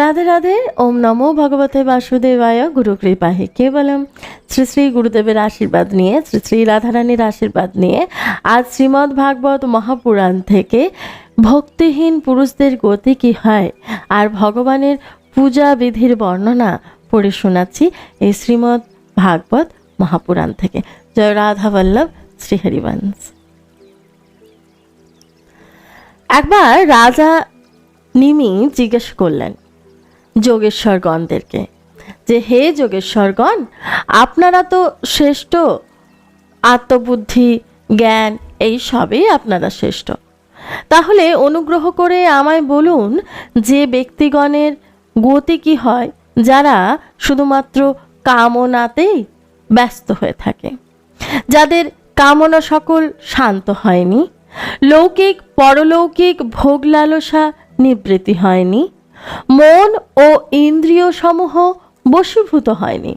রাধে রাধে, ওম নমো ভগবতে বাসুদেবায়, গুরু কৃপাহে কেবলম শ্রী শ্রী গুরুদেবের আশীর্বাদ নিয়ে, শ্রী শ্রী রাধারানীর আশীর্বাদ নিয়ে, আজ শ্রীমদ্ ভাগবত মহাপুরাণ থেকে ভক্তিহীন পুরুষদের গতি কি হয় আর ভগবানের পূজা বিধির বর্ণনা পড়ে শোনাচ্ছি এই শ্রীমদ্ ভাগবত মহাপুরাণ থেকে। জয় রাধা বল্লভ শ্রীহরিবংশ একবার রাজা নিমি জিজ্ঞেস করলেন যোগেশ্বরগণদেরকে। যে হে যোগেশ্বরগণ, আপনারা তো শ্রেষ্ঠ, আত্মবুদ্ধি, জ্ঞান, এই সবেই আপনারা শ্রেষ্ঠ। তাহলে অনুগ্রহ করে আমায় বলুন, যে ব্যক্তিগণের গতি কি হয়, যারা শুধুমাত্র কামনাতেই ব্যস্ত হয়ে থাকে। যাদের কামনা সকল শান্ত হয়নি, লৌকিক, পরলৌকিক ভোগ লালসা নিবৃত্তি হয়নি মন ও ইন্দ্রিয় সমূহ বশীভূত হয়নি।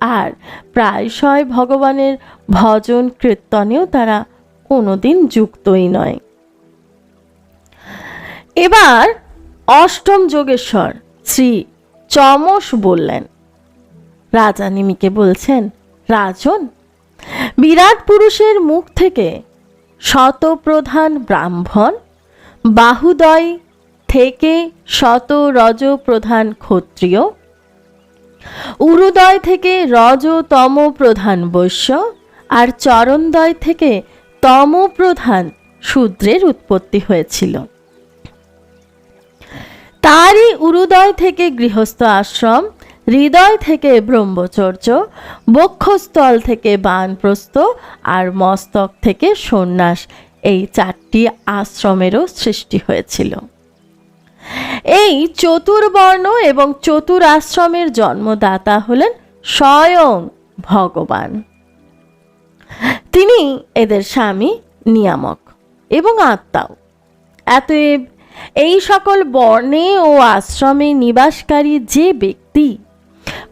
আর প্রায়শই ভগবানের ভজন কীর্তনেও তারা কোনোদিন যুক্তই নয়। এবার অষ্টম যোগেশ্বর শ্রী চমস বললেন, রাজা নিমিকে বলছেন, রাজন, বিরাট পুরুষের মুখ থেকে শতপ্রধান ব্রাহ্মণ বাহুদয় থেকে শত রজ প্রধান ক্ষত্রিয়, উরুদয় থেকে রজতম প্রধান বৈশ্য, আর চরণদয় থেকে তম প্রধান শূদ্রের উৎপত্তি হয়েছিল। তারই উরুদয় থেকে গৃহস্থ আশ্রম, হৃদয় থেকে ব্রহ্মচর্য, বক্ষস্থল থেকে বানপ্রস্থ, আর মস্তক থেকে সন্ন্যাস এই চারটি আশ্রমেরও সৃষ্টি হয়েছিল। এই চতুর্বর্ণ এবং চতুর আশ্রমের জন্মদাতা হলেন স্বয়ং ভগবান। তিনি এদের স্বামী, নিয়ামক এবং আত্মাও। এতএব এই সকল বর্ণে ও আশ্রমে নিবাসকারী যে ব্যক্তি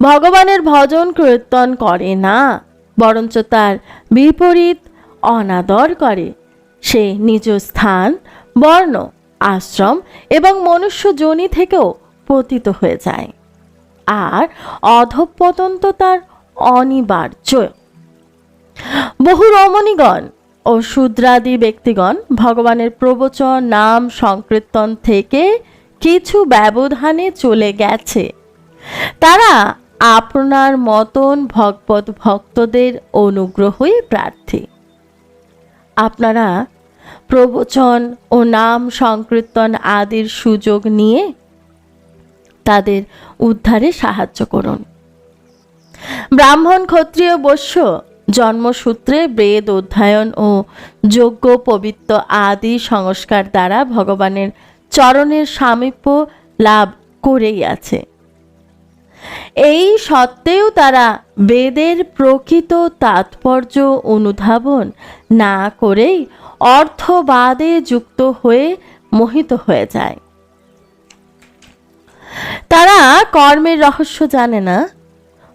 ভগবানের ভজন কীর্তন করে না, বরঞ্চ তার বিপরীত অনাদর করে, সে নিজ স্থান, বর্ণ আশ্রম এবং মনুষ্য যোনি থেকেও পতিত হয়ে যায়। আর অধঃপতন তো তার অনিবার্য। বহু রমণীগণ ও শূদ্রাদি ব্যক্তিগণ ভগবানের প্রবচন, নাম, সংকীর্তন থেকে কিছু ব্যবধানে চলে গেছে। তারা আপনার মতন ভগবত ভক্তদের অনুগ্রহই প্রার্থী। আপনারা প্রবচন ও নাম সংকীর্তন আদির সুযোগ নিয়ে তাদের উদ্ধারে সাহায্য করুন। ব্রাহ্মণ ক্ষত্রিয় বৈশ্য জন্মসূত্রে বেদ অধ্যয়ন ও যোগ্য পবিত্র আদি সংস্কার দ্বারা ভগবানের চরণের সামীপ্য লাভ করেই আছে। এই সত্ত্বেও তারা বেদের প্রকৃত তাৎপর্য অনুধাবন না করেই অর্থবাদে যুক্ত হয়ে মোহিত হয়ে যায়। তারা কর্মের রহস্য জানে না।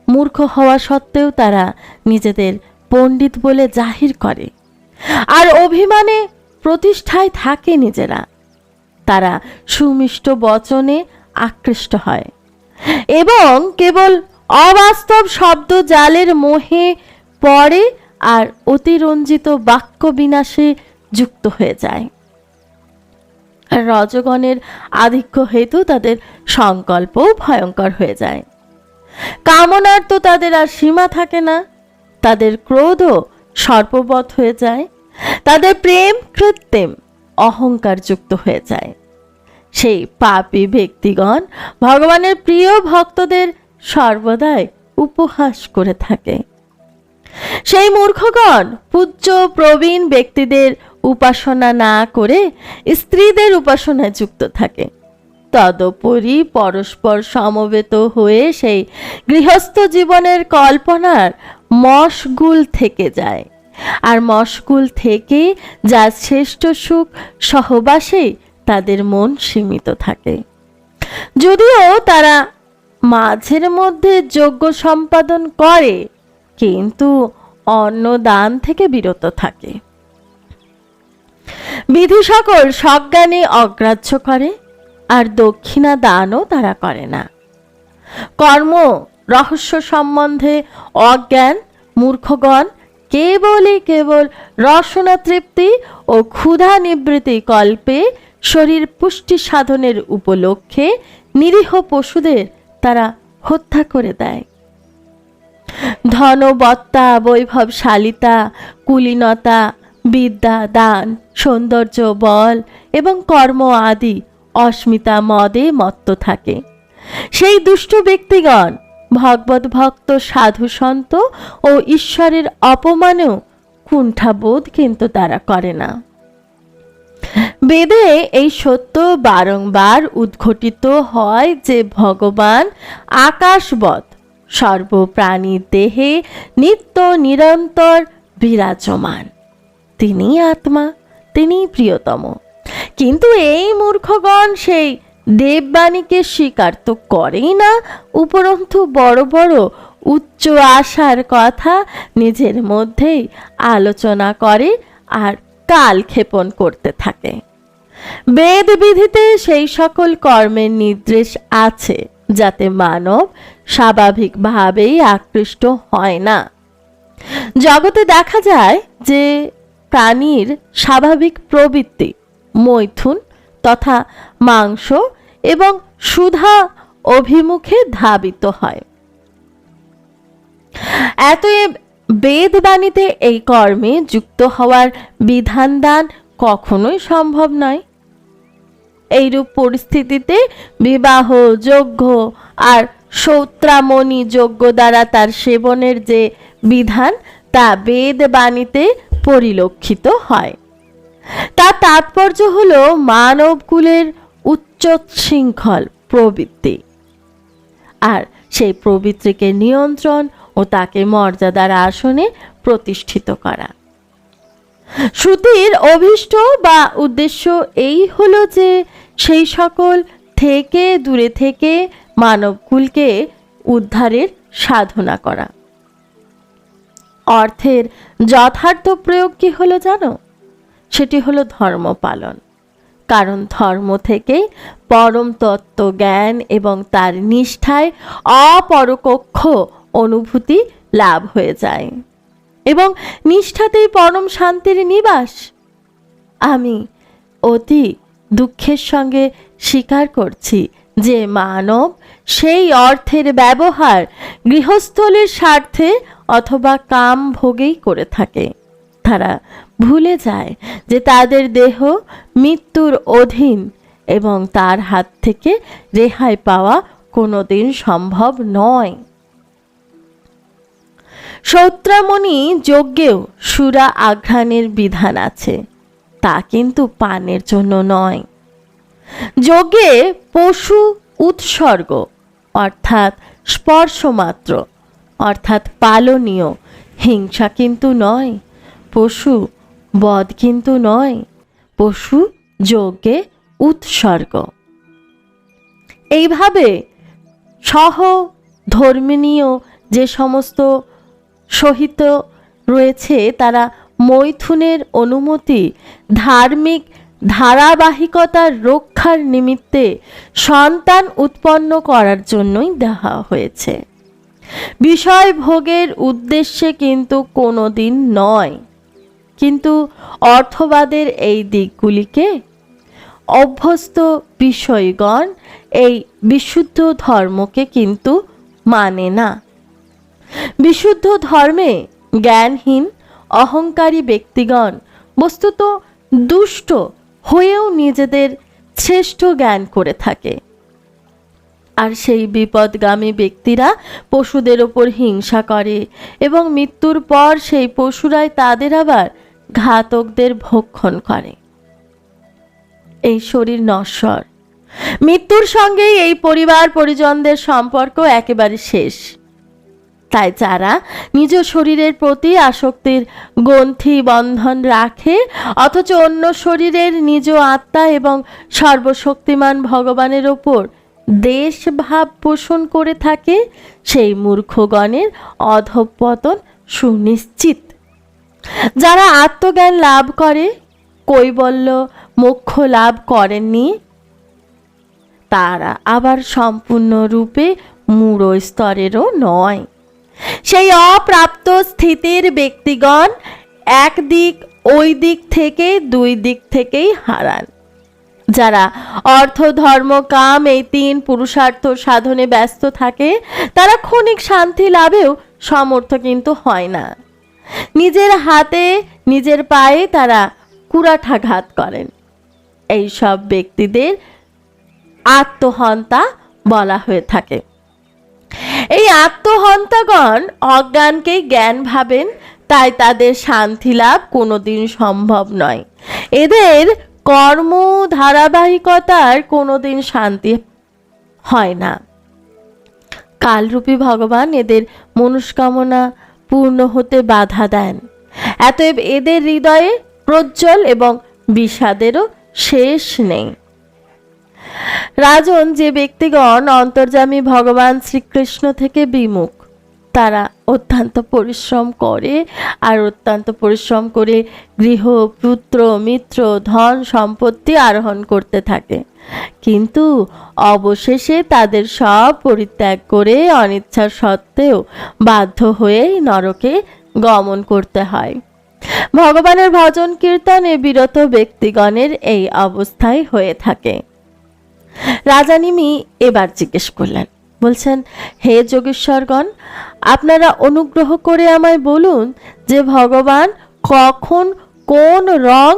মূর্খ হওয়া সত্ত্বেও তারা নিজেদের পণ্ডিত বলে জাহির করে। আর অভিমানে প্রতিষ্ঠায় থাকে নিজেরা। তারা সুমিষ্ট বচনে আকৃষ্ট হয় এবং কেবল অবাস্তব শব্দ জালের মোহে পড়ে আর অতিরঞ্জিত বাক্য বিনাশে যুক্ত হয়ে যায়। রজগণের আধিক্য হেতু তাদের সংকল্পও ভয়ঙ্কর হয়ে যায়। কামনার তো তাদের আর সীমা থাকে না। তাদের ক্রোধও সর্ববৎ হয়ে যায়। তাদের প্রেম কৃত্রিম অহংকার যুক্ত হয়ে যায়। সেই পাপী ব্যক্তিগণ ভগবানের প্রিয় ভক্তদের সর্বদাই উপহাস করে থাকে। সেই মূর্খগণ, পূজ্য, প্রবীণ ব্যক্তিদের উপাসনা না করে স্ত্রীদের উপাসনায় যুক্ত থাকে। তদুপরি পরস্পর সমবেত হয়ে সেই গৃহস্থ জীবনের কল্পনার মশগুল থেকে যায়। আর মশগুল থেকে যা শ্রেষ্ঠ সুখ সহবাসেই তাদের মন সীমিত থাকে। যদিও তারা মাঝের মধ্যে যোগ্য সম্পাদন করে, কিন্তু অন্ন দান থেকে বিরত থাকে। বিধি সকল সজ্ঞানে অগ্রাহ্য করে, আর দক্ষিণা দানও তারা করে না। কর্ম রহস্য সম্বন্ধে অজ্ঞান মূর্খগণ কেবলই কেবল রসনা তৃপ্তি ও ক্ষুধা নিবৃত্তি কল্পে শরীর পুষ্টি সাধনের উপলক্ষে নিরীহ পশুদের তারা হত্যা করে দেয়। ধনবত্তা, বৈভবশালিতা, কুলীনতা বিদ্যা, দান, সৌন্দর্য, বল এবং কর্ম আদি অস্মিতা মদে মত্ত থাকে। সেই দুষ্ট ব্যক্তিগণ ভগবত ভক্ত, সাধু সন্ত ও ঈশ্বরের অপমানেও কুণ্ঠাবোধ কিন্তু তারা করে না। বেদে এই সত্য বারংবার উদ্ঘটিত হয় যে ভগবান আকাশবৎ সর্বপ্রাণীর দেহে নিত্য নিরন্তর বিরাজমান। তিনি আত্মা, তিনি প্রিয়তম। কিন্তু এই মূর্খগণ সেই দেববাণীকে স্বীকার তো করেই না, উপরন্তু বড় বড় উচ্চ আশার কথা নিজের মধ্যেই আলোচনা করে আর কালক্ষেপণ করতে থাকে। বেদ বিধিতে সেই সকল কর্মের নির্দেশ আছে, যাতে মানব স্বাভাবিকভাবেই আকৃষ্ট হয় না। জগতে দেখা যায় যে প্রাণীর স্বাভাবিক প্রবৃত্তি, মৈথুন তথা মাংস এবং সুধা অভিমুখে ধাবিত হয়। এতএব বেদবাণীতে এই কর্মে যুক্ত হওয়ার বিধান দান কখনোই সম্ভব নয়। এইরূপ পরিস্থিতিতে বিবাহ যজ্ঞ আর সৌত্রামণি যজ্ঞ দ্বারা তার সেবনের যে বিধান, তা বেদ বাণীতে পরিলক্ষিত হয়। তার তাৎপর্য হল মানবকুলের উচ্চ শৃঙ্খল প্রবৃত্তি। আর সেই প্রবৃত্তিকে নিয়ন্ত্রণ ও তাকে মর্যাদার আসনে প্রতিষ্ঠিত করা। শ্রুতির অভিষ্ট বা উদ্দেশ্য এই হলো যে সেই সকল থেকে দূরে থেকে মানবকুলকে উদ্ধারের সাধনা করা। অর্থের যথার্থ প্রয়োগ কি হলো জানো? সেটি হলো ধর্ম পালন। কারণ ধর্ম থেকেই পরম তত্ত্ব জ্ঞান এবং তার নিষ্ঠায় অপরকক্ষ অনুভূতি লাভ হয়ে যায়। এবং নিষ্ঠাতেই পরম শান্তির নিবাস। আমি অতি দুঃখের সঙ্গে স্বীকার করছি যে মানব সেই অর্থের ব্যবহার গৃহস্থলীর স্বার্থে অথবা কাম ভোগেই করে থাকে। তারা ভুলে যায় যে তাদের দেহ মৃত্যুর অধীন এবং তার হাত থেকে রেহাই পাওয়া কোনোদিন সম্ভব নয়। সৌত্রামণি যজ্ঞেও সুরা আঘ্রাণের বিধান আছে, তা কিন্তু পানের জন্য নয়। যজ্ঞে পশু উৎসর্গ, অর্থাৎ স্পর্শমাত্র। অর্থাৎ পালনীয়। হিংসা কিন্তু নয়, পশু বধ কিন্তু নয়, পশু যজ্ঞে উৎসর্গ। এইভাবে সহ ধর্মীয় যে সমস্ত সহিত রয়েছে, তারা মৈথুনের অনুমতি, ধার্মিক ধারাবাহিকতার রক্ষার নিমিত্তে সন্তান উৎপন্ন করার জন্যই দেওয়া হয়েছে। বিষয় ভোগের উদ্দেশ্যে কিন্তু কোনো দিন নয়। কিন্তু অর্থবাদের এই দিকগুলিকে অভ্যস্ত বিষয়গণ এই বিশুদ্ধ ধর্মকে কিন্তু মানে না। বিশুদ্ধ ধর্মে জ্ঞানহীন, অহংকারী ব্যক্তিগণ বস্তুত দুষ্ট হয়েও নিজেদের শ্রেষ্ঠ জ্ঞান করে থাকে। আর সেই বিপদগামী ব্যক্তিরা পশুদের ওপর হিংসা করে এবং মৃত্যুর পর সেই পশুরাই তাদের আবার ঘাতকদের ভক্ষণ করে। এই শরীর নশ্বর। মৃত্যুর সঙ্গেই এই পরিবার পরিজনদের সম্পর্ক একেবারে শেষ। তাই যারা নিজ শরীরের প্রতি আসক্তির গ্রন্থি বন্ধন রাখে, অথচ অন্য শরীরের নিজ আত্মা এবং সর্বশক্তিমান ভগবানের ওপর দেশ ভাব পোষণ করে থাকে, সেই মূর্খগণের অধপতন সুনিশ্চিত। যারা আত্মজ্ঞান লাভ করে, কৈবল্য মোক্ষ লাভ করেননি, তারা আবার সম্পূর্ণরূপে মূঢ় স্তরেরও নয়। সেই অপ্রাপ্ত স্থিতির ব্যক্তিগণ একদিক ওই দিক থেকে দুই দিক থেকেই হারান। যারা অর্থ, ধর্ম, কাম এই তিন পুরুষার্থ সাধনে ব্যস্ত থাকে, তারা ক্ষণিক শান্তি লাভেও সমর্থ কিন্তু হয় না। নিজের হাতে, নিজের পায়ে তারা কুড়াঠাঘাত করেন। এই সব ব্যক্তিদের আত্মহন্তা বলা হয়ে থাকে। এই আত্মহন্তাগণ অজ্ঞানকে জ্ঞান ভাবেন, তাই তাদের শান্তি লাভ কোনোদিন সম্ভব নয়। এদের কর্ম ধারাবাহিকতার কোনোদিন শান্তি হয় না। কালরূপী ভগবান এদের মনস্কামনা পূর্ণ হতে বাধা দেন। এতএব এদের হৃদয়ে প্রজ্জ্বল এবং বিষাদেরও শেষ নেই। রাজন যে ব্যক্তিগণ অন্তর্যামী ভগবান শ্রীকৃষ্ণ থেকে বিমুখ তারা অত্যন্ত পরিশ্রম করে আর অত্যন্ত পরিশ্রম করে গৃহ, পুত্র, মিত্র, ধন, সম্পত্তি আরোহণ করতে থাকে। কিন্তু অবশেষে তাদের সব পরিত্যাগ করে অনিচ্ছা সত্ত্বেও বাধ্য হয়েই নরকে গমন করতে হয়। ভগবানের ভজন কীর্তনে বিরত ব্যক্তিগণের এই অবস্থায় হয়ে থাকে। রাজানিমি এবার জিজ্ঞেস করলেন বলছেন, হে যোগেশ্বরগণ, আপনারা অনুগ্রহ করে আমায় বলুন যে ভগবান কখন কোন রং,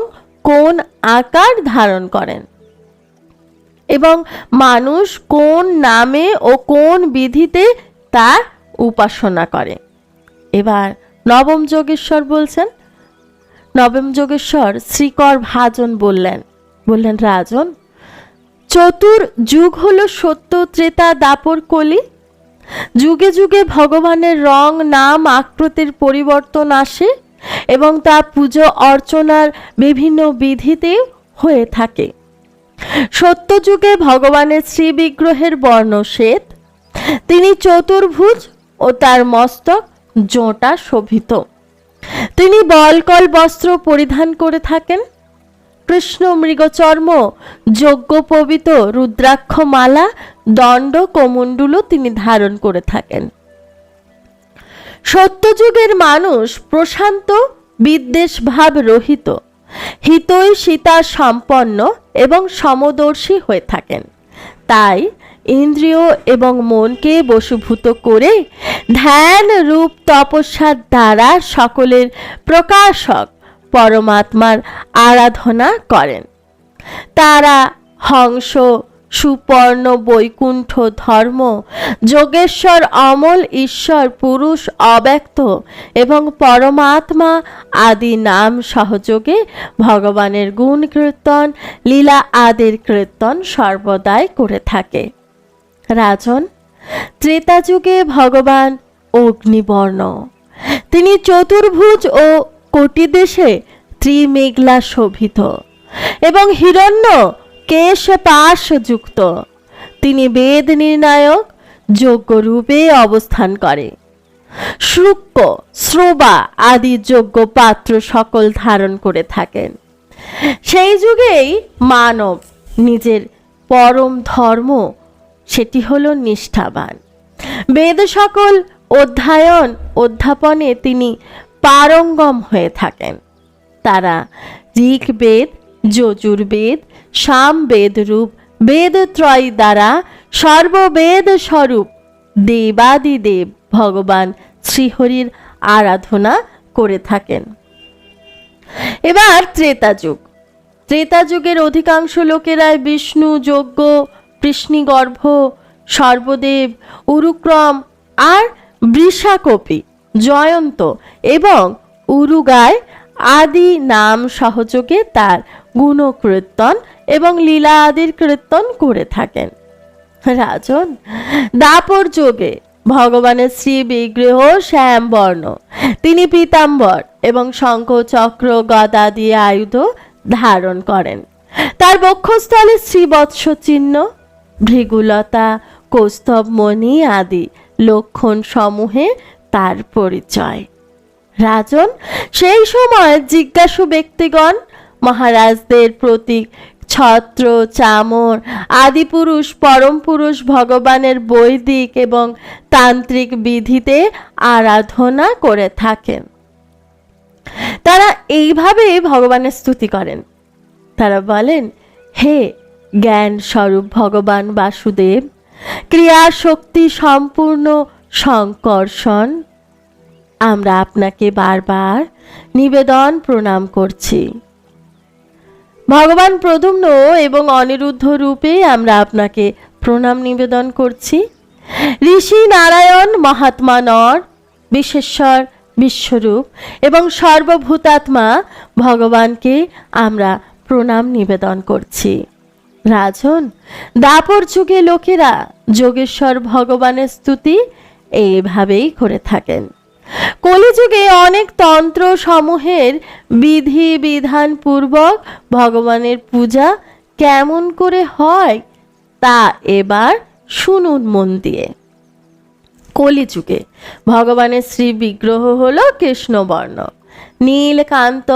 কোন আকার ধারণ করেন এবং মানুষ কোন নামে ও কোন বিধিতে তার উপাসনা করে। এবার নবম যোগেশ্বর বলছেন, নবম যোগেশ্বর শ্রীকর ভাজন বললেন। বললেন, রাজন চতুর যুগ হলো সত্য ত্রেতা দাপর কলি। যুগে যুগে ভগবানের রং, নাম, আকৃতির পরিবর্তন আসে এবং তা পুজো অর্চনার বিভিন্ন বিধিতে হয়ে থাকে। সত্য যুগে ভগবানের শ্রীবিগ্রহের বর্ণ শ্বেত। তিনি চতুর্ভুজ ও তার মস্তক জোঁটা শোভিত। তিনি বলকল বস্ত্র পরিধান করে থাকেন। কৃষ্ণ মৃগচর্ম, যজ্ঞ পবিত রুদ্রাক্ষ মালা দণ্ড কমণ্ডুলো তিনি ধারণ করে থাকেন। সত্যযুগের মানুষ প্রশান্ত বিদ্বেষ ভাব রহিত হিতৈ সীতা সম্পন্ন এবং সমদর্শী হয়ে থাকেন। তাই ইন্দ্রিয় এবং মনকে বশীভূত করে ধ্যান রূপ তপস্যার দ্বারা সকলের প্রকাশক পরমাত্মার আরাধনা করেন। তারা হংস, সুপর্ণ, বৈকুণ্ঠ ধর্ম, যোগেশ্বর, অমল, ঈশ্বর, পুরুষ, অব্যক্ত এবং পরমাত্মা আদি নাম সহযোগে ভগবানের গুণ কীর্তন, লীলা আদির কীর্তন সর্বদাই করে থাকে। রাজন, ত্রেতা যুগে ভগবান অগ্নিবর্ণ। তিনি চতুর্ভুজ ও কোটি দেশে ত্রিমেঘলা শোভিত এবং হিরণ্য কেশ পাশ যুক্ত। তিনি বেদ নির্ণায়ক যোগ্য রূপে অবস্থান করে। শুক্ক শ্রোবা আদি যোগ্য পাত্র সকল ধারণ করে থাকেন। সেই যুগেই মানব নিজের পরম ধর্ম, সেটি হলো নিষ্ঠাবান। বেদ সকল অধ্যয়ন, অধ্যাপনে তিনি পারঙ্গম হয়ে থাকেন। তারা ঋগ্বেদ, যজুর্বেদ সামবেদ রূপ বেদত্রয় দ্বারা সর্ববেদ স্বরূপ দেবাদিদেব ভগবান শ্রীহরির আরাধনা করে থাকেন। এবার ত্রেতা যুগ ত্রেতা যুগের অধিকাংশ লোকেরাই বিষ্ণু, যজ্ঞ, কৃষ্ণিগর্ভ, সর্বদেব, উরুক্রম আর বৃষাকপি জয়ন্ত এবং উরুগায় আদি নাম সহযোগে তার গুণকীর্তন এবং লীলা আদির কীর্তন করে থাকেন। রাজন, দাপর যোগে ভগবানের শ্রী বিগ্রহ শ্যাম বর্ণ তিনি পীতাম্বর এবং শঙ্খ চক্র গদা দিয়ে আয়ুধ ধারণ করেন। তার বক্ষস্থলে শ্রীবৎস চিহ্ন, ভৃগুলতা কৌস্তব মণি আদি লক্ষণ সমূহে তার পরিচয়। রাজন সেই সময় জিজ্ঞাসু ব্যক্তিগণ, মহারাজদের প্রতীক ছত্র, চামর, আদিপুরুষ পরম পুরুষ ভগবানের বৈদিক এবং তান্ত্রিক বিধিতে আরাধনা করে থাকেন। তারা এইভাবে ভগবানের স্তুতি করেন। তারা বলেন, হে জ্ঞান স্বরূপ ভগবান বাসুদেব ক্রিয়া শক্তি সম্পূর্ণ সংকর্ষণ, আমরা আপনাকে বারবার নিবেদন প্রণাম করছি। ভগবান প্রদুম্ন এবং অনিরুদ্ধ রূপে আমরা আপনাকে প্রণাম নিবেদন করছি। ঋষি নারায়ণ মহাত্মা নর বিশেশ্বর বিশ্বরূপ এবং সর্বভূতাত্মা ভগবানকে আমরা প্রণাম নিবেদন করছি। রাজন, দাপর যুগে লোকেরা যোগেশ্বর ভগবানের স্তুতি এইভাবেই করে থাকেন। কলিযুগে অনেক তন্ত্র সমূহের বিধি বিধান পূর্বক ভগবানের পূজা কেমন করে হয় তা এবার শুনুন মন দিয়ে। কলিযুগে ভগবানের শ্রী বিগ্রহ হল কৃষ্ণবর্ণ। নীলকান্ত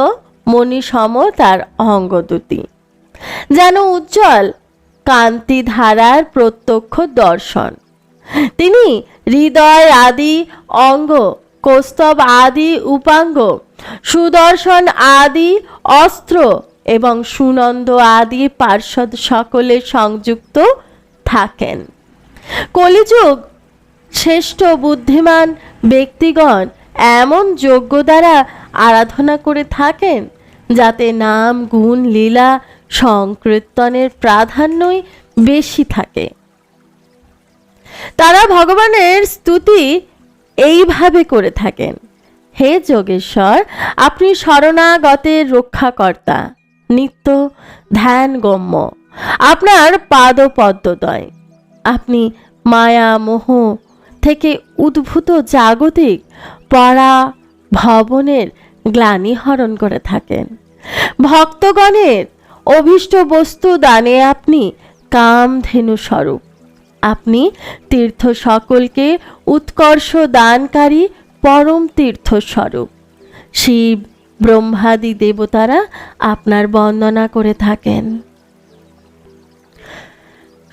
মণিসম তার অঙ্গদুতি। যেন উজ্জ্বল কান্তি ধারার প্রত্যক্ষ দর্শন। তিনি হৃদয় আদি, অঙ্গ, কৌস্তব আদি, উপাঙ্গ, সুদর্শন আদি, অস্ত্র এবং সুনন্দ আদি পার্শ্বদ সকলে সংযুক্ত থাকেন। কলিযুগ শ্রেষ্ঠ বুদ্ধিমান ব্যক্তিগণ এমন যোগ্য দ্বারা আরাধনা করে থাকেন যাতে নাম, গুণ, লীলা, সংকীর্তনের প্রাধান্যই বেশি থাকে। তারা ভগবানের স্তুতি এইভাবে করে থাকেন। হে যোগেশ্বর, আপনি শরণাগতের রক্ষাকর্তা, নিত্য ধ্যান গম্য আপনার পাদ পদ্মদয় আপনি মায়া মোহ থেকে উদ্ভূত জাগতিক পরা ভবনের গ্লানি হরণ করে থাকেন। ভক্তগণের অভীষ্ট বস্তু দানে আপনি কামধেনু স্বরূপ। আপনি তীর্থ সকলকে উৎকর্ষ দানকারী পরম তীর্থস্বরূপ। শিব, ব্রহ্মাদি দেবতারা আপনার বন্দনা করে থাকেন।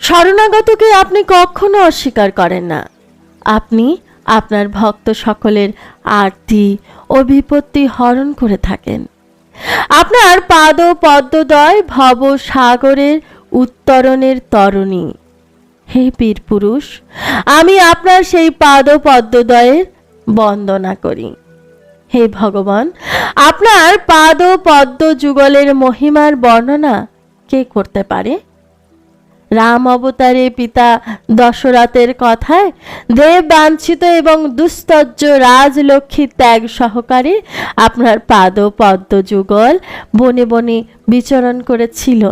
শরণাগতকে আপনি কখনো অস্বীকার করেন না। আপনি আপনার ভক্ত সকলের আরতি ও বিপত্তি হরণ করে থাকেন। আপনার পাদ পদ্মদয় ভব সাগরের উত্তরণের তরণী। হে বীর পুরুষ, আমি আপনার সেই পাদ পদ্মদয়ের বন্দনা করি। হে ভগবান, আপনার পাদ পদ্ম যুগলের মহিমার বর্ণনা কে করতে পারে? রাম অবতারে পিতা দশরথের কথায় দেব বাঞ্ছিত এবং দুস্তজ্জ রাজলক্ষ্মী ত্যাগ সহকারে আপনার পাদ পদ্ম যুগল বনে বনে বিচরণ করেছিল।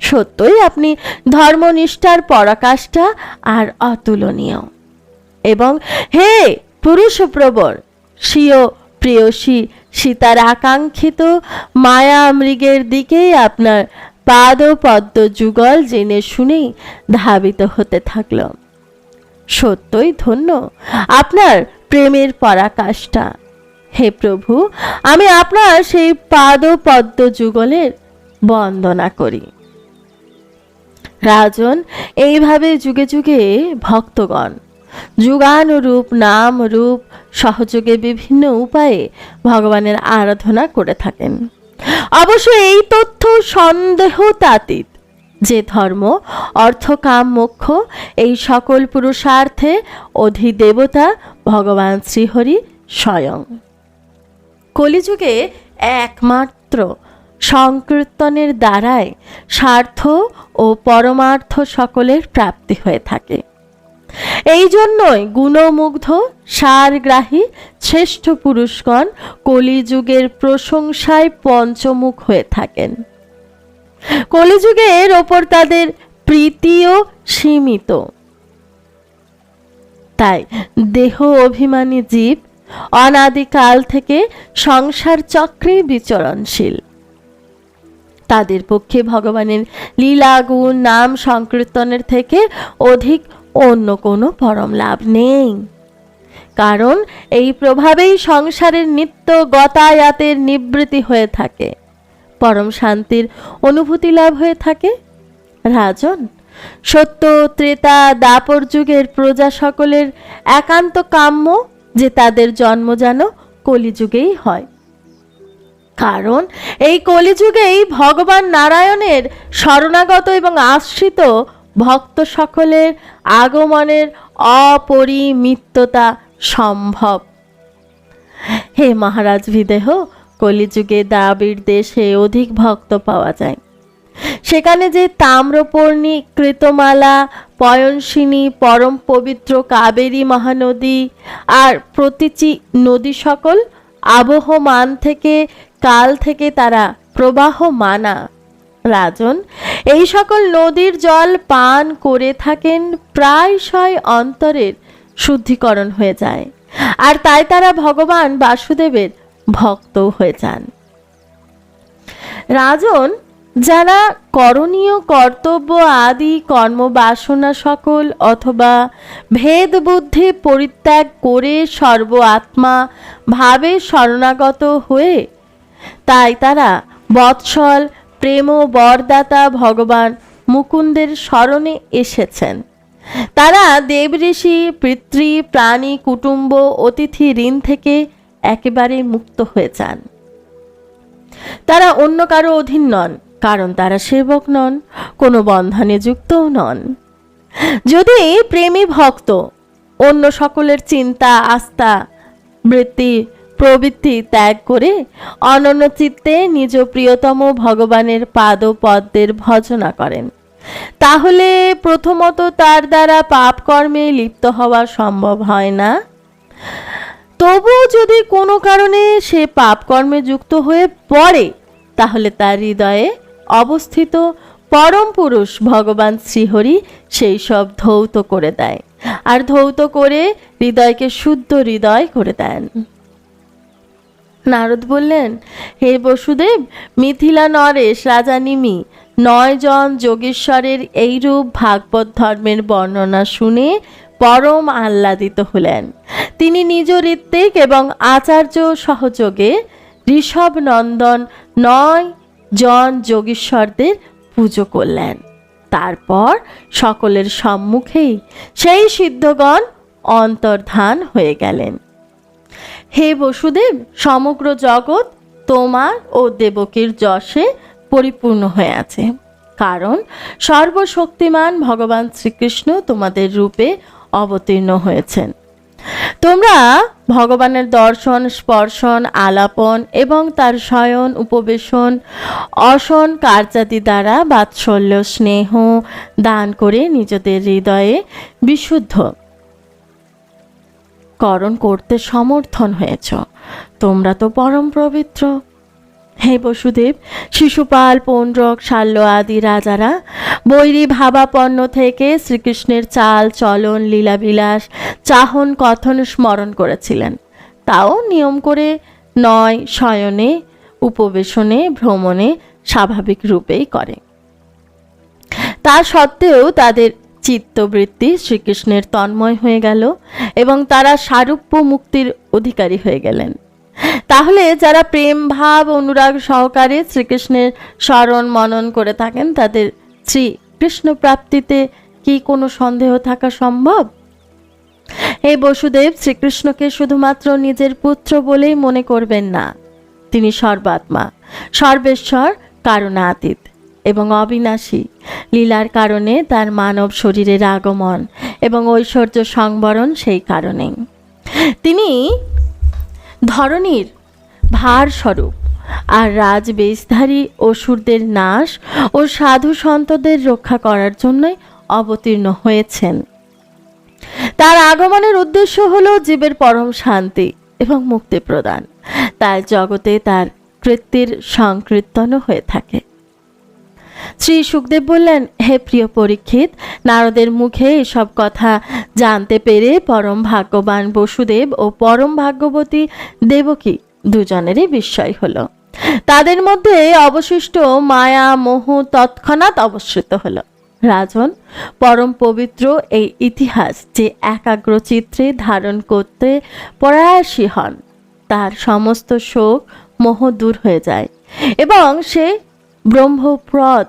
সত্যই আপনি ধর্মনিষ্ঠার পরাকাষ্ঠা আর অতুলনীয়। এবং হে পুরুষ প্রবর স্বীয় প্রেয়সী সীতার আকাঙ্ক্ষিত মায়া মৃগের দিকেই আপনার পাদ পদ্ম যুগল জেনে শুনেই ধাবিত হতে থাকল। সত্যই ধন্য, আপনার প্রেমের পরাকাষ্ঠা। হে প্রভু, আমি আপনার সেই পাদ পদ্ম যুগলের বন্দনা করি। রাজন, এইভাবে যুগে যুগে ভক্তগণ। যুগানুরূপ নাম রূপ সহযোগে বিভিন্ন উপায়ে ভগবানের আরাধনা করে থাকেন। অবশ্য এই তথ্য সন্দেহতাতীত যে ধর্ম, অর্থ, কাম, মোক্ষ, এই সকল পুরুষার্থে অধিদেবতা ভগবান শ্রীহরি স্বয়ং। কলিযুগে একমাত্র সংকীর্তনের দ্বারাই স্বার্থ ও পরমার্থ সকলের প্রাপ্তি হয়ে থাকে। এই জন্যই গুণমুগ্ধ, সারগ্রাহী, শ্রেষ্ঠ পুরুষগণ কলিযুগের প্রশংসায় পঞ্চমুখ হয়ে থাকেন। কলিযুগের ওপর তাদের প্রীতিও সীমিত। তাই দেহ অভিমানী জীব অনাদিকাল থেকে সংসার চক্রে বিচরণশীল। তাদের পক্ষে ভগবানের লীলা, গুণ, নাম সংকীর্তনের থেকে অধিক অন্য কোনো পরম লাভ নেই। কারণ এই প্রভাবেই সংসারের নিত্য গতায়াতের নিবৃত্তি হয়ে থাকে। পরম শান্তির অনুভূতি লাভ হয়ে থাকে। রাজন, সত্য, ত্রেতা, দাপর যুগের প্রজা সকলের একান্ত কাম্য যে তাদের জন্ম যেন কলিযুগেই হয়। কারণ এই কলিযুগেই ভগবান নারায়ণের শরণাগত এবং আশ্রিত ভক্ত সকলের আগমনের অপরিমিততা সম্ভব। হে মহারাজ, বিদেহ, কলিযুগে দাবির দেশে অধিক ভক্ত পাওয়া যায়। সেখানে যে তাম্রপর্ণী, কৃতমালা পয়নসিনী পরম পবিত্র কাবেরী মহানদী আর প্রতিচি নদী সকল আবহমান থেকে কাল থেকে তারা প্রবাহ মানা রাজন, এই সকল নদীর জল পান করে থাকেন প্রায়শই অন্তরের শুদ্ধিকরণ হয়ে যায়। আর তাই তারা ভগবান বাসুদেবের ভক্ত হয়ে যান। রাজন, যারা করণীয় কর্তব্য আদি কর্মবাসনা সকল অথবা ভেদ বুদ্ধি পরিত্যাগ করে সর্ব আত্মা ভাবে শরণাগত হয়ে তাই তারা বৎসল প্রেম বরদাতা ভগবান মুকুন্দের স্মরণে এসেছেন। তারা দেব ঋষি পিতৃ, প্রাণী, কুটুম্ব, অতিথি ঋণ থেকে একেবারে মুক্ত হয়ে যান। তারা অন্য কারও অধীন নন, কারণ তারা সেবক নন, কোনো বন্ধনে যুক্তও নন। যদি প্রেমী ভক্ত অন্য সকলের চিন্তা, আস্থা, বৃত্তি প্রবৃত্তি ত্যাগ করে অনন্য চিত্তে নিজ প্রিয়তম ভগবানের পাদ পদ্মের ভজনা করেন। তাহলে প্রথমত তার দ্বারা পাপ কর্মে লিপ্ত হওয়া সম্ভব হয় না? তবুও যদি কোনো কারণে সে পাপ কর্মে যুক্ত হয়ে পড়ে, তাহলে তার হৃদয়ে অবস্থিত পরম পুরুষ ভগবান শ্রীহরি সেই সব ধৌত করে দেয়। আর ধৌত করে হৃদয়কে শুদ্ধ হৃদয় করে দেন। নারদ বললেন, হে বসুদেব, মিথিলা নরেশ, রাজা নিমি, নয় জন যোগেশ্বরের এইরূপ ভাগবত ধর্মের বর্ণনা শুনে পরম আহ্লাদিত হলেন। তিনি নিজ ঋত্বিক এবং আচার্য সহযোগে ঋষভ নন্দন নয় জন যোগীশ্বরদের পুজো করলেন। তারপর সকলের সম্মুখেই সেই সিদ্ধগণ অন্তর্ধান হয়ে গেলেন। হে বসুদেব, সমগ্র জগৎ তোমার ও দেবকীর যশে পরিপূর্ণ হয়ে আছে। কারণ সর্বশক্তিমান ভগবান শ্রীকৃষ্ণ তোমাদের রূপে অবতীর্ণ হয়েছেন। তোমরা ভগবানের দর্শন, স্পর্শন, আলাপন এবং তার শয়ন, উপবেশন, অসন কার্যাদি দ্বারা বাৎসল্য স্নেহ দান করে নিজেদের হৃদয়ে বিশুদ্ধ করণ করতে সমর্থন হয়েছ। তোমরা তো পরম পবিত্র। হে বসুদেব, শিশুপাল, পৌণ্ড্রক, শাল্য আদি রাজারা, বৈরী ভাবাপন্ন থেকে শ্রীকৃষ্ণের চাল, চলন, লীলাবিলাস, চাহন, কথন স্মরণ করেছিলেন। তাও নিয়ম করে নয়, শয়নে, উপবেশনে, ভ্রমণে স্বাভাবিক রূপেই করে। তা সত্ত্বেও তাদের চিত্তবৃত্তি শ্রীকৃষ্ণের তন্ময় হয়ে গেল এবং তারা সারূপ্য মুক্তির অধিকারী হয়ে গেলেন। তাহলে যারা প্রেম, ভাব, অনুরাগ সহকারে শ্রীকৃষ্ণের স্মরণ, মনন করে থাকেন, তাদের শ্রী কৃষ্ণ প্রাপ্তিতে কি কোনো সন্দেহ থাকা সম্ভব? হে বসুদেব, শ্রীকৃষ্ণকে শুধুমাত্র নিজের পুত্র বলেই মনে করবেন না। তিনি সর্বাত্মা, সর্বেশ্বর কারণাতীত এবং অবিনাশী। লীলার কারণে তার মানব শরীরের আগমন এবং ঐশ্বর্য সংবরণ সেই কারণেই। তিনি ধরনীর ভার স্বরূপ আর রাজবেশধারী অসুরদের নাশ ও সাধু সন্তদের রক্ষা করার জন্যই অবতীর্ণ হয়েছেন। তার আগমনের উদ্দেশ্য হল জীবের পরম শান্তি এবং মুক্তি প্রদান। তাই জগতে তার কৃত্তির সংকীর্তন হয়ে থাকে। শ্রী সুখদেব বললেন, হে প্রিয় পরীক্ষিত, নারদের মুখে এসব কথা জানতে পেরে পরম ভাগ্যবান বসুদেব ও পরম ভাগ্যবতী দেবকী দুজনেরই বিস্ময় হলো। তাদের মধ্যে অবশিষ্ট মায়া, মোহ তৎক্ষণাৎ অবস্থিত হলো। রাজন, পরম পবিত্র এই ইতিহাস যে একাগ্র চিত্রে ধারণ করতে প্রয়াসী হন, তার সমস্ত শোক, মোহ দূর হয়ে যায় এবং সে ব্রহ্মপ্রদ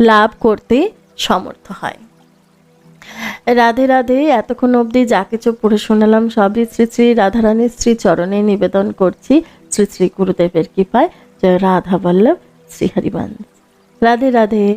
লাভ করতে সমর্থ হয়। রাধে রাধে, এতক্ষণ অবধি যা কিছু পড়ে শুনালাম সবই শ্রী শ্রী রাধারানীর শ্রী চরণে নিবেদন করছি। শ্রী শ্রী গুরুদেবের কৃপায়, জয় রাধা বল্লভ শ্রীহরিবান রাধে রাধে।